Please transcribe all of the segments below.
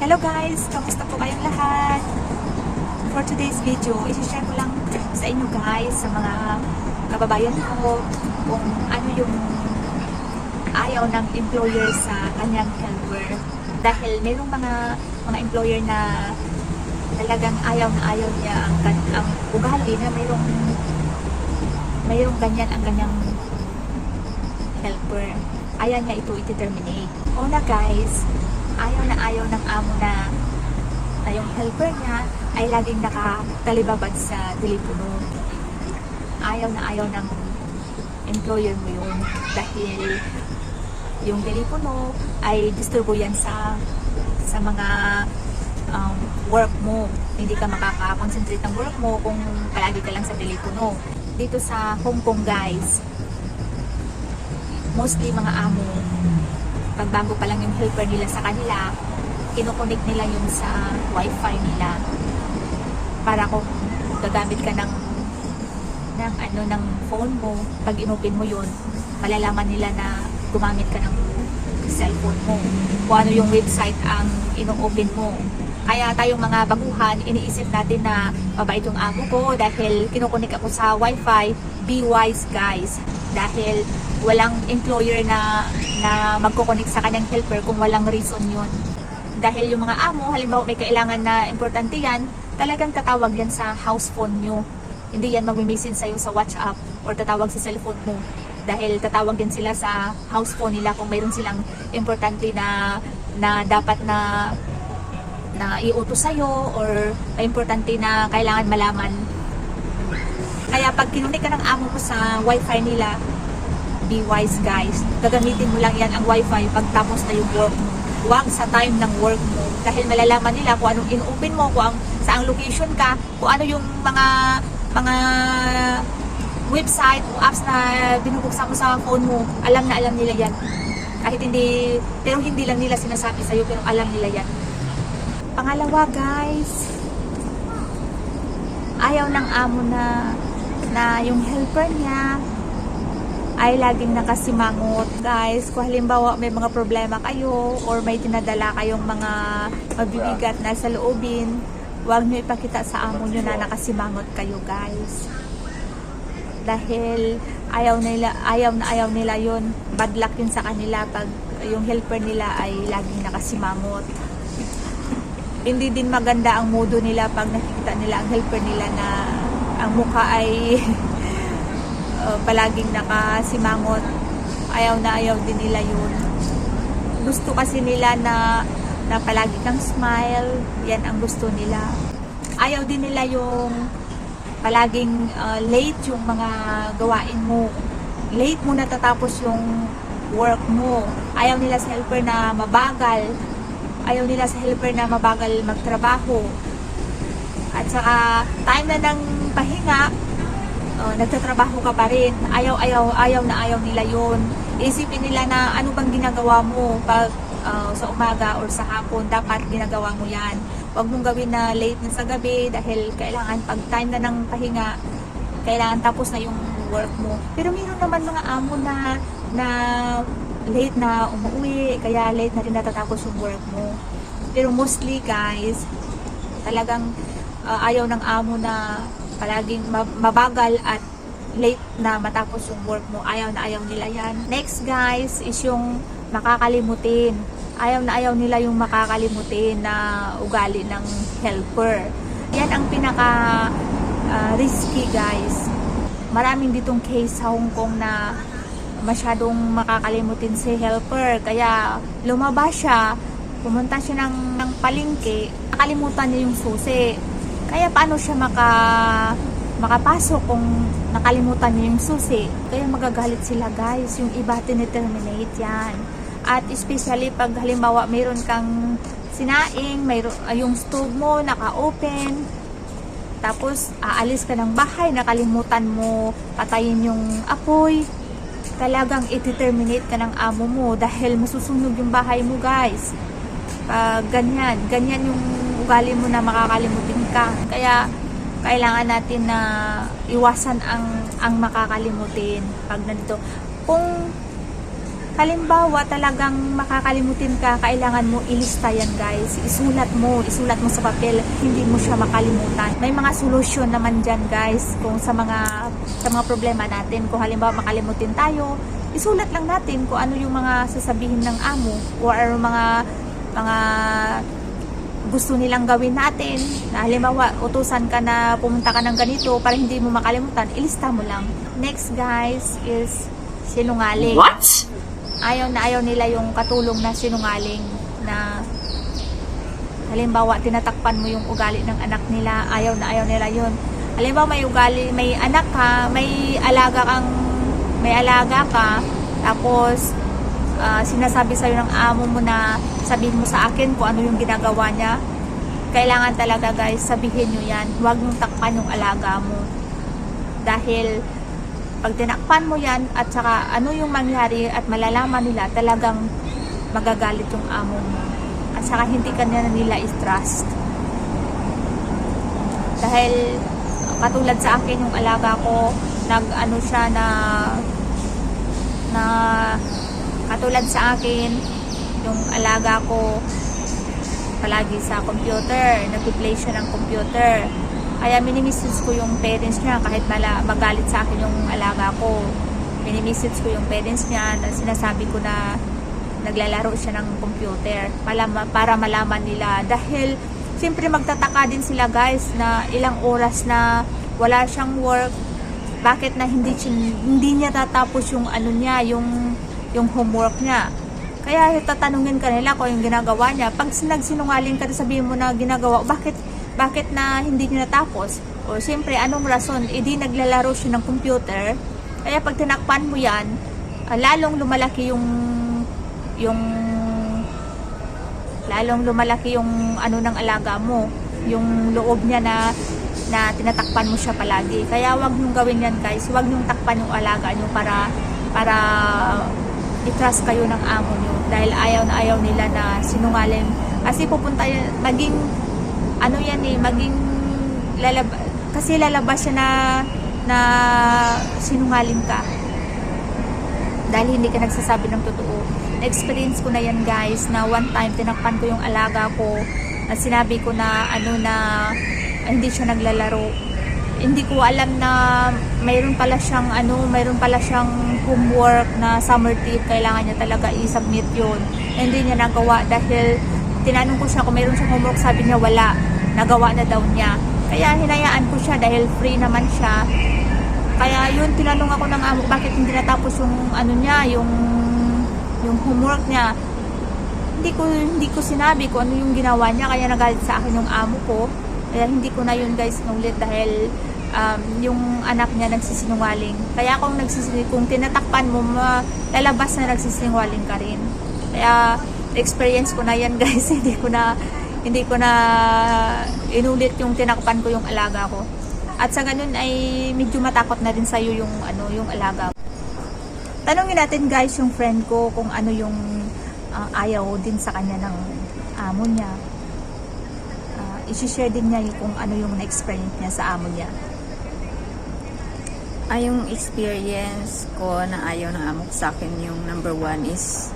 Hello guys! Kamusta po kayong lahat? For today's video, isi-share ko lang sa inyo guys, sa mga kababayan ko, kung ano yung ayaw ng employer sa kanyang helper. Dahil mayroong mga mga employer na talagang ayaw na ayaw niya ang, ang ugali na mayroong mayroong ganyan ang kanyang helper. Ayaw niya ito i-terminate. Una guys, ayaw na ayaw ng amo na na yung helper niya ay laging nakatalibabad sa telepono. Ayaw na ayaw ng employer mo yun dahil yung telepono ay disturbo yan sa sa mga um, work mo. Hindi ka makaka-concentrate ng work mo kung palagi ka lang sa telepono. Dito sa Hong Kong guys, mostly mga amo, pag bago pa lang yung helper nila sa kanila, kinukunik nila yung sa wifi nila. Para kung gagamit ka ng ng ano ng phone mo pag inopen mo yun malalaman nila na gumamit ka ng cellphone mo. Kung ano yung website ang ino-open mo. Kaya tayong mga baguhan iniisip natin na mabait yung amo ko dahil kinukunik ako sa wifi. Be wise guys. Dahil walang employer na na magkukunik sa kanyang helper kung walang reason yun dahil yung mga amo, halimbawa may kailangan na importante yan, talagang tatawag yan sa house phone nyo. Hindi yan mag-message sa'yo sa WhatsApp or tatawag sa cellphone mo. Dahil tatawag din sila sa house phone nila kung mayroon silang importante na na dapat na na iutos sa'yo or may importante na kailangan malaman. Kaya pag kinunik ka ng amo mo sa wifi nila, be wise guys. Gagamitin mo lang yan ang wifi pag tapos na yung work mo. Huwag sa time ng work mo. Dahil malalaman nila kung anong in-open mo, kung ang, saang location ka, kung ano yung mga mga website o apps na binubuksan mo sa phone mo. Alam na alam nila yan. Kahit hindi, pero hindi lang nila sinasabi sa'yo, pero alam nila yan. Pangalawa guys, ayaw ng amo na na yung helper niya ay laging nakasimangot. Guys, kung halimbawa may mga problema kayo or may dinadala kayong mga mabibigat na sa loobin, huwag nyo ipakita sa amo nyo na nakasimangot kayo guys. Dahil ayaw nila, ayaw na ayaw nila yun. Bad luck yun sa kanila pag yung helper nila ay laging nakasimangot. Hindi din maganda ang modo nila pag nakikita nila ang helper nila na ang mukha ay uh, palaging nakasimangot. Ayaw na ayaw din nila yun. Gusto kasi nila na, na palagi kang smile. Yan ang gusto nila. Ayaw din nila yung palaging uh, late yung mga gawain mo. Late mo natatapos yung work mo. Ayaw nila sa helper na mabagal. Ayaw nila sa helper na mabagal magtrabaho. At saka time na ng pahinga, uh, nagtatrabaho ka pa rin. Ayaw, ayaw, ayaw na ayaw nila yon. Isipin nila na ano bang ginagawa mo pag uh, sa umaga or sa hapon, dapat ginagawa mo yan. Huwag mong gawin na late na sa gabi dahil kailangan pag time na ng pahinga, kailangan tapos na yung work mo. Pero meron naman mga amo na na late na umuwi, kaya late na rin natatapos yung work mo. Pero mostly guys, talagang uh, ayaw ng amo na palaging ma- mabagal at late na matapos yung work mo. Ayaw na ayaw nila yan. Next guys is yung makakalimutin. Ayaw na ayaw nila yung makakalimutin na ugali ng helper. Yan ang pinaka uh, risky guys. Maraming ditong case sa Hong Kong na masyadong makakalimutin si helper. Kaya lumabas siya, pumunta siya ng, ng palengke, nakalimutan niya yung susi. Kaya paano siya maka makapasok kung nakalimutan niya yung susi? Kaya magagalit sila guys, yung iba tineterminate yan. At especially pag halimbawa mayroon kang sinaing, mayroon, uh, yung stove mo naka-open, tapos aalis ka ng bahay, nakalimutan mo patayin yung apoy, talagang iti-terminate ka ng amo mo dahil masusunog yung bahay mo guys. Pag ganyan, ganyan yung ugali mo na makakalimutin ka. Kaya kailangan natin na iwasan ang ang makakalimutin pag nandito. Kung halimbawa talagang makakalimutin ka, kailangan mo ilista yan guys. Isulat mo, isulat mo sa papel, hindi mo siya makalimutan. May mga solusyon naman dyan guys kung sa mga sa mga problema natin. Kung halimbawa makalimutin tayo, isulat lang natin kung ano yung mga sasabihin ng amo or mga mga gusto nilang gawin natin. Na halimbawa, utusan ka na pumunta ka ng ganito para hindi mo makalimutan, ilista mo lang. Next guys is sinungaling. What? Ayaw na ayaw nila yung katulong na sinungaling na halimbawa tinatakpan mo yung ugali ng anak nila, ayaw na ayaw nila yun. Halimbawa may ugali, may anak ka, may alaga kang, may alaga ka, tapos ah, sinasabi sa'yo ng amo mo na sabihin mo sa akin kung ano yung ginagawa niya. Kailangan talaga guys, sabihin nyo yan. Huwag nyung takpan yung alaga mo. Dahil pag tinakpan mo yan at saka ano yung mangyari at malalaman nila talagang magagalit yung amo mo. At saka hindi ka na nila i-trust. Dahil katulad sa akin yung alaga ko, nag ano siya na na katulad sa akin yung alaga ko palagi sa computer, nag-play siya ng computer. Kaya minimisis ko yung parents niya kahit mala, magalit sa akin yung alaga ko. Minimisis ko yung parents niya na sinasabi ko na naglalaro siya ng computer para, para malaman nila. Dahil siyempre magtataka din sila guys na ilang oras na wala siyang work. Bakit na hindi, hindi niya tatapos yung ano niya, yung, yung homework niya. Kaya tatanungin ka nila kung yung ginagawa niya. Pag nagsinungaling ka, sabihin mo na ginagawa, bakit bakit na hindi niya natapos? O siyempre, anong rason? Hindi naglalaro siya ng computer. Kaya pag tinakpan mo yan, ah, lalong lumalaki yung yung lalong lumalaki yung ano ng alaga mo. Yung loob niya na na tinatakpan mo siya palagi. Kaya wag niyong gawin yan guys. Wag niyong takpan yung alaga niyo para para i-trust kayo ng amo niyo dahil ayaw na ayaw nila na sinungaling. Kasi pupunta yan maging ano yan eh maging lalab kasi lalabas siya na na sinungaling ka. Dahil hindi ka nagsasabi ng totoo. Na-experience ko na yan guys na one time tinakpan ko yung alaga ko na sinabi ko na ano na hindi siya naglalaro hindi ko alam na mayroon pala siyang ano, mayroon pala siyang homework na summer tip, kailangan niya talaga i-submit 'yon. Hindi niya nagawa dahil tinanong ko siya kung mayroon siyang homework, sabi niya wala. Nagawa na daw niya. Kaya hinayaan ko siya dahil free naman siya. Kaya yun, tinanong ako ng amo, bakit hindi natapos yung ano niya, yung yung homework niya. Hindi ko hindi ko sinabi kung ano yung ginawa niya, kaya nagalit sa akin yung amo ko. Kaya hindi ko na yun guys nulit dahil um, yung anak niya nagsisinungaling. Kaya kung nagsisinungaling, kung tinatakpan mo, lalabas na nagsisinungaling ka rin. Kaya experience ko na yan guys, hindi ko na hindi ko na inulit yung tinakpan ko yung alaga ko. At sa ganun ay medyo matakot na din sa'yo yung ano yung alaga. Tanungin natin guys yung friend ko kung ano yung ah, ayaw din sa kanya ng amo niya. Isi-share din niya yung kung ano yung na-experience niya sa amo niya. Ay, yung experience ko na ayaw ng amo sa akin, yung number one is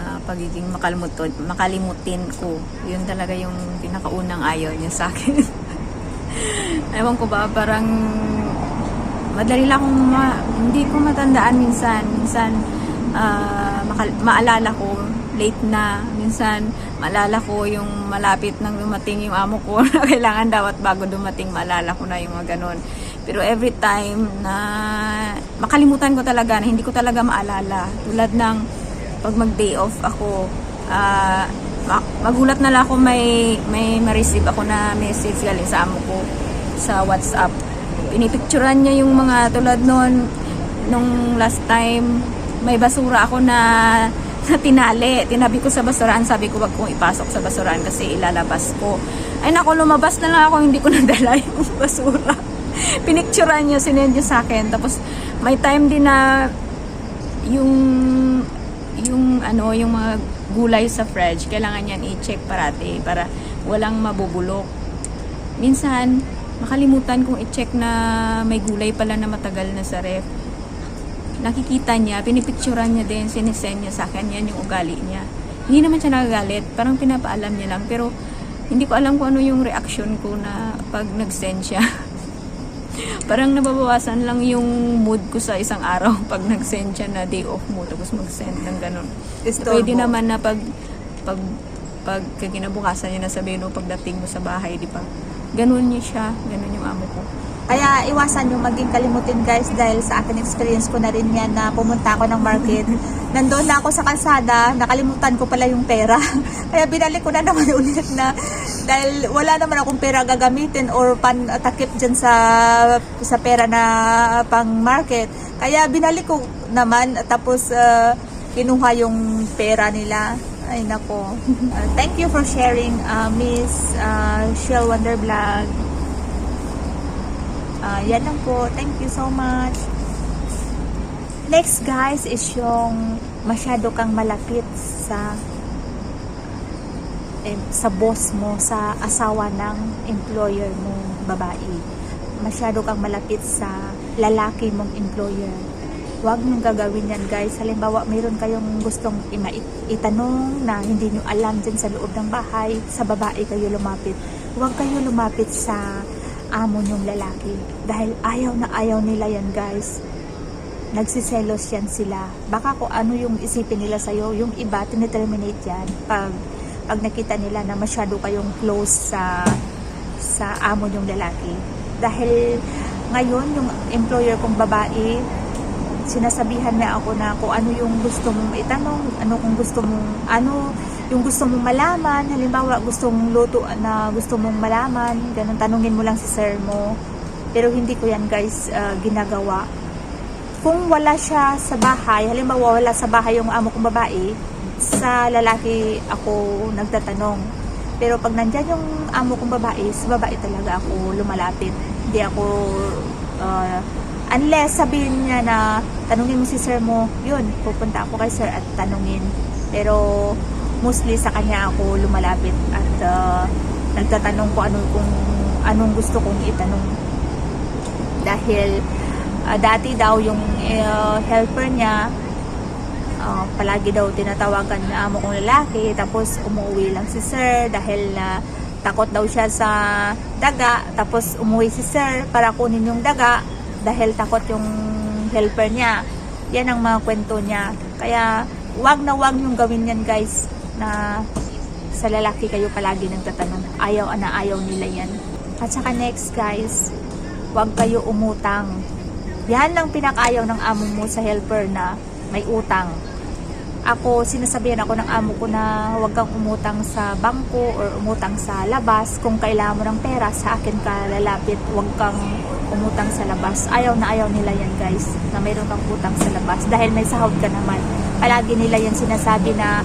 ah, pagiging makalimutin, makalimutin ko. Yun talaga yung pinakaunang ayaw niya sa akin. Ewan ko ba, parang madali lang akong ma- hindi ko matandaan minsan. Minsan, makal- maalala ko, late na. Minsan, maalala ko yung malapit nang dumating yung amo ko kailangan daw at bago dumating, maalala ko na yung mga ganun. Pero every time na makalimutan ko talaga na hindi ko talaga maalala. Tulad ng pag mag-day off ako, ma- magulat na lang ako may, may ma-receive ako na message galing sa amo ko sa WhatsApp. Pinipicturan niya yung mga tulad noon, nung last time, may basura ako na, na tinali. Tinabi ko sa basurahan, sabi ko wag kong ipasok sa basurahan kasi ilalabas ko. Ay nako, lumabas na lang ako, hindi ko nadala yung basura. Pinicturan niya, sinend niya sa akin. Tapos may time din na yung yung ano, yung mga gulay sa fridge, kailangan yan i-check parati para walang mabubulok. Minsan, makalimutan kong i-check na may gulay pala na matagal na sa ref. Nakikita niya, pinipicturan niya din, sinisend niya sa akin, yan yung ugali niya. Hindi naman siya nagagalit, parang pinapaalam niya lang, pero hindi ko alam kung ano yung reaction ko na pag nag-send siya. parang nababawasan lang yung mood ko sa isang araw pag nag-send siya na day off mo, tapos mag-send ng ganun. Istorbo. Pwede naman na pag pag pag kinabukasan niya na sabihin mo pagdating mo sa bahay, di ba? Ganun niya siya, ganun yung amo ko. Kaya iwasan yung maging kalimutin guys dahil sa akin experience ko na rin yan na pumunta ako ng market. Nandoon na ako sa kalsada, nakalimutan ko pala yung pera. Kaya binalik ko na naman ulit na dahil wala naman akong pera gagamitin or pan takip dyan sa sa pera na pang market. Kaya binalik ko naman tapos uh, kinuha yung pera nila. Ay nako. Uh, thank you for sharing uh, Miss uh, Shell Wonder Vlog. Ah, yan lang po. Thank you so much. Next guys is yung masyado kang malapit sa eh, sa boss mo, sa asawa ng employer mo, babae. Masyado kang malapit sa lalaki mong employer. Huwag niyong gagawin yan guys. Halimbawa, mayroon kayong gustong itanong na hindi niyo alam dyan sa loob ng bahay, sa babae kayo lumapit. Huwag kayo lumapit sa amo niyong lalaki. Dahil ayaw na ayaw nila yan guys. Nagsiselos yan sila. Baka kung ano yung isipin nila sa'yo, yung iba, tineterminate yan. Pag, pag nakita nila na masyado kayong close sa sa amo niyong lalaki. Dahil ngayon, yung employer kong babae, sinasabihan niya ako na kung ano yung gusto mong itanong, ano kung gusto mong, ano yung gusto mong malaman, halimbawa gusto mong luto na gusto mong malaman, ganun, tanungin mo lang si sir mo. Pero hindi ko yan guys ah, ginagawa. Kung wala siya sa bahay, halimbawa wala sa bahay yung amo kong babae, sa lalaki ako nagtatanong. Pero pag nandyan yung amo kong babae, sa babae talaga ako lumalapit. Hindi ako ah, Unless sabihin niya na tanungin mo si sir mo, yun, pupunta ako kay sir at tanungin. Pero mostly sa kanya ako lumalapit at uh, nagtatanong ko ano kung anong gusto kong itanong. Dahil uh, dati daw yung uh, helper niya uh, palagi daw tinatawagan na amo kong lalaki tapos umuwi lang si sir dahil uh, takot daw siya sa daga tapos umuwi si sir para kunin yung daga dahil takot yung helper niya. Yan ang mga kwento niya. Kaya wag na wag yung gawin yan guys na sa lalaki kayo palagi nagtatanong. Ayaw na ayaw nila yan. At saka next guys, wag kayo umutang. Yan ang pinakaayaw ng amo mo sa helper na may utang. Ako, sinasabihan ako ng amo ko na huwag kang umutang sa bangko or umutang sa labas. Kung kailangan mo ng pera, sa akin ka lalapit. Huwag kang umutang sa labas. Ayaw na ayaw nila yan guys, na mayroon kang utang sa labas. Dahil may sahod ka naman. Palagi nila yan sinasabi na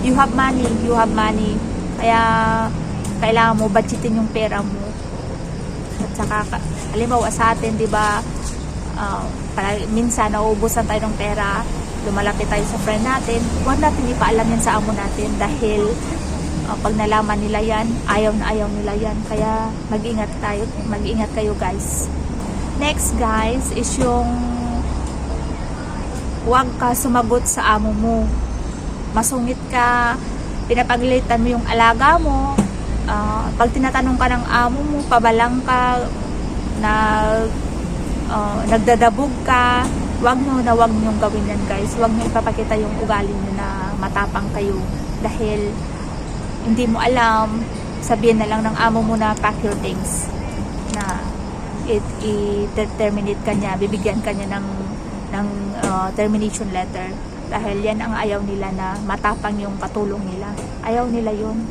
you have money, you have money. Kaya kailangan mo budgetin yung pera mo. At saka, ka- halimbawa sa atin, di ba, uh, minsan nauubusan tayo ng pera, lumalapit tayo sa friend natin, huwag natin ipaalam yan sa amo natin dahil uh, pag nalaman nila yan, ayaw na ayaw nila yan. Kaya mag-ingat tayo, mag-ingat kayo guys. Next guys is yung huwag ka sumagot sa amo mo. Masungit ka, pinapagalitan mo yung alaga mo, ah, pag tinatanong ka ng amo mo, pabalang ka, na ah, nagdadabog ka, wag nyo na wag nyo gawin yan guys. Wag nyo ipapakita yung ugali nyo na matapang kayo. Dahil hindi mo alam, sabihin na lang ng amo mo na pack your things na it i-terminate ka niya, bibigyan ka niya ng ng uh, termination letter dahil yan ang ayaw nila na matapang yung katulong nila. Ayaw nila yun.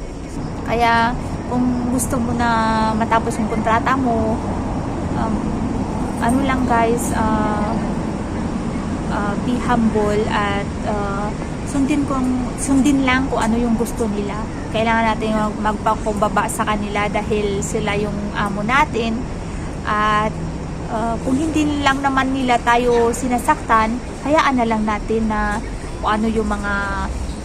Kaya kung gusto mo na matapos yung kontrata mo, um, ano lang guys, uh, uh, be humble at uh, sundin kung sundin lang kung ano yung gusto nila. Kailangan natin mag- magpakumbaba sa kanila dahil sila yung amo natin. At uh, kung hindi lang naman nila tayo sinasaktan, hayaan na lang natin na kung ano yung mga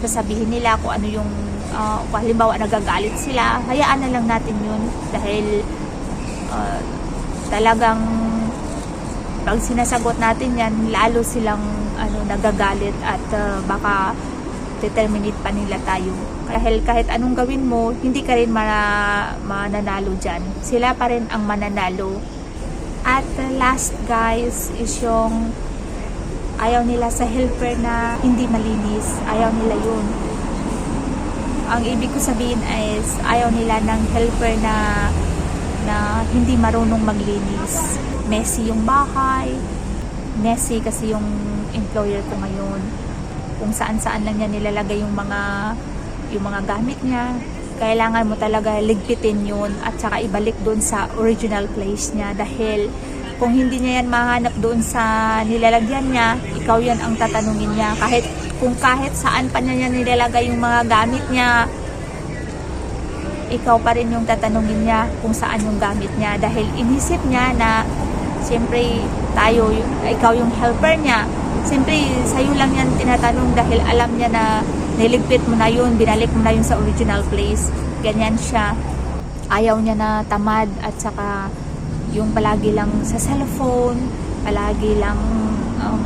sasabihin nila, kung ano yung uh, kung halimbawa nagagalit sila, hayaan na lang natin yun dahil uh, talagang pag sinasagot natin yan, lalo silang ano, nagagalit at uh, baka determinate pa nila tayo. Dahil kahit anong gawin mo, hindi ka rin mana, mananalo dyan. Sila pa rin ang mananalo. At last guys is yung ayaw nila sa helper na hindi malinis. Ayaw nila yun. Ang ibig ko sabihin is ayaw nila ng helper na na hindi marunong maglinis. Messy yung bahay. Messy kasi yung employer ko ngayon. Kung saan-saan lang niya nilalagay yung mga yung mga gamit niya. Kailangan mo talaga ligpitin yun at saka ibalik doon sa original place niya dahil kung hindi niya yan mahanap doon sa nilalagyan niya, ikaw yan ang tatanungin niya. Kahit kung kahit saan pa niya nilalagay yung mga gamit niya, ikaw pa rin yung tatanungin niya kung saan yung gamit niya dahil inisip niya na siyempre tayo, ikaw yung helper niya siyempre sa'yo lang yan tinatanong dahil alam niya na niligpit mo na yun, binalik mo na yun sa original place. Ganyan siya. Ayaw niya na tamad at saka yung palagi lang sa cellphone palagi lang um,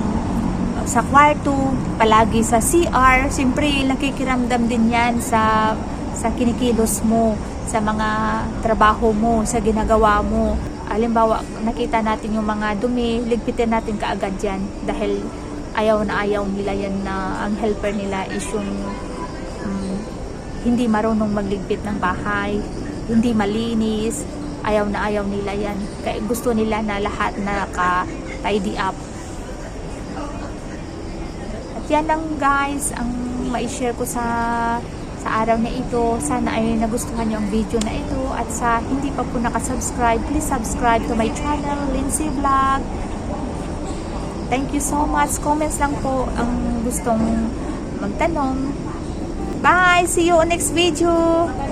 sa kwarto, palagi sa CR, siyempre nakikiramdam din yan sa sa kinikilos mo, sa mga trabaho mo, sa ginagawa mo. Halimbawa, nakita natin yung mga dumi, ligpitin natin kaagad yan dahil ayaw na ayaw nila yan na ang helper nila is yung mm, hindi marunong magligpit ng bahay, hindi malinis, ayaw na ayaw nila yan. Kaya gusto nila na lahat na naka-tidy up. At yan lang guys ang mai-share ko sa sa araw na ito. Sana ay nagustuhan niyo ang video na ito. At sa hindi pa po nakasubscribe, please subscribe to my channel, Lindsay Vlog. Thank you so much. Comments lang po ang gustong magtanong. Bye! See you on next video!